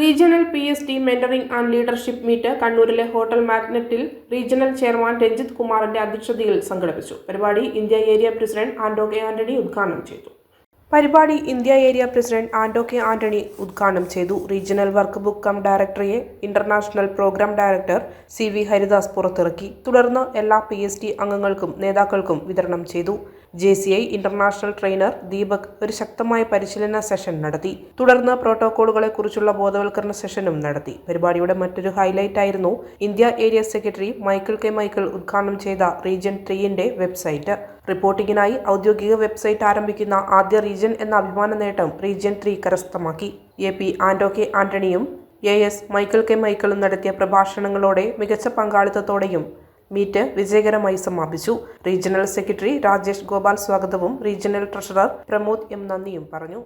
Regional P S T mentoring and leadership meet കണ്ണൂരിലെ hotel മാഗ്നറ്റിൽ regional chairman Ranjith കുമാറിന്റെ അധ്യക്ഷതയിൽ സംഘടിപ്പിച്ചു. പരിപാടി India area president Anto K Antony ഉദ്ഘാടനം ചെയ്തു. പരിപാടി India area president Anto K Antony ഉദ്ഘാടനം ചെയ്തു. Regional work book cum ഡയറക്ടറിയെ international programme director C V Haridas പുറത്തിറക്കി. തുടർന്ന് എല്ലാ പി എസ് ടി അംഗങ്ങൾക്കും നേതാക്കൾക്കും വിതരണം ചെയ്തു. J C I international trainer Deepak ഒരു ശക്തമായ പരിശീലന സെഷൻ നടത്തി. തുടർന്ന് പ്രോട്ടോകോളുകളെ കുറിച്ചുള്ള ബോധവൽക്കരണ സെഷനും നടത്തി. പരിപാടിയുടെ മറ്റൊരു ഹൈലൈറ്റ് ആയിരുന്നു India area secretary Michael K Michael ഉദ്ഘാടനം ചെയ്ത റീജിയൻ ത്രീയിന്റെ വെബ്സൈറ്റ്. റിപ്പോർട്ടിംഗിനായി ഔദ്യോഗിക വെബ്സൈറ്റ് ആരംഭിക്കുന്ന ആദ്യ റീജിയൻ എന്ന അഭിമാന നേട്ടം റീജ്യൻ ത്രീ കരസ്ഥമാക്കി. എ പി ആന്റോ കെ ആന്റണിയും എ എസ് മൈക്കിൾ കെ മൈക്കിളും നടത്തിയ പ്രഭാഷണങ്ങളോടെ മികച്ച പങ്കാളിത്തത്തോടെയും മീറ്റ് വിജയകരമായി സമാപിച്ചു. റീജിയണൽ സെക്രട്ടറി രാജേഷ് ഗോപാൽ സ്വാഗതവും റീജിയണൽ ട്രഷറർ പ്രമോദ് എം നന്ദിയും പറഞ്ഞു.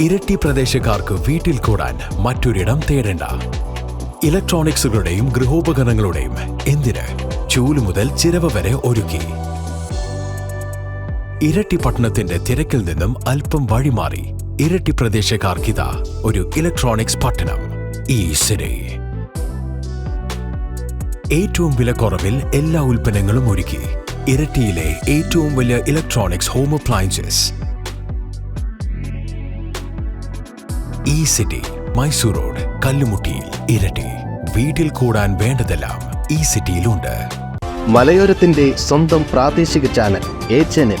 ഇരട്ടി പ്രദേശക്കാർക്ക് വീട്ടിൽ കൂടാൻ മറ്റൊരിടം തേടേണ്ട. ഇലക്ട്രോണിക്സുകളുടെയും ഗൃഹോപകരണങ്ങളുടെയും എന്തിന്? ചൂൽ മുതൽ ചിരവ വരെ ഒരുക്കി. ഇരട്ടി പട്ടണത്തിന്റെ തിരക്കിൽ നിന്നും അല്പം വഴിമാറി ഇരട്ടി പ്രദേശക്കാർക്കിത ഒരു ഇലക്ട്രോണിക്സ് പട്ടണം ഈ സിറ്റി ഏറ്റവും വിലക്കുറവിൽ എല്ലാ ഉൽപ്പന്നങ്ങളും ഒരുക്കി ഇരട്ടിയിലെ ഏറ്റവും വലിയ ഇലക്ട്രോണിക്സ് ഹോം അപ്ലയൻസസ് ഈ സിറ്റി മൈസൂർ റോഡ് കല്ലുമുട്ടിയിൽ ഇരട്ടി. വീട്ടിൽ കൂടാൻ വേണ്ടതെല്ലാം ഈ സിറ്റിയിലുണ്ട് മലയോരത്തിന്റെ സ്വന്തം പ്രാദേശിക ചാനൽ എ ചാനൽ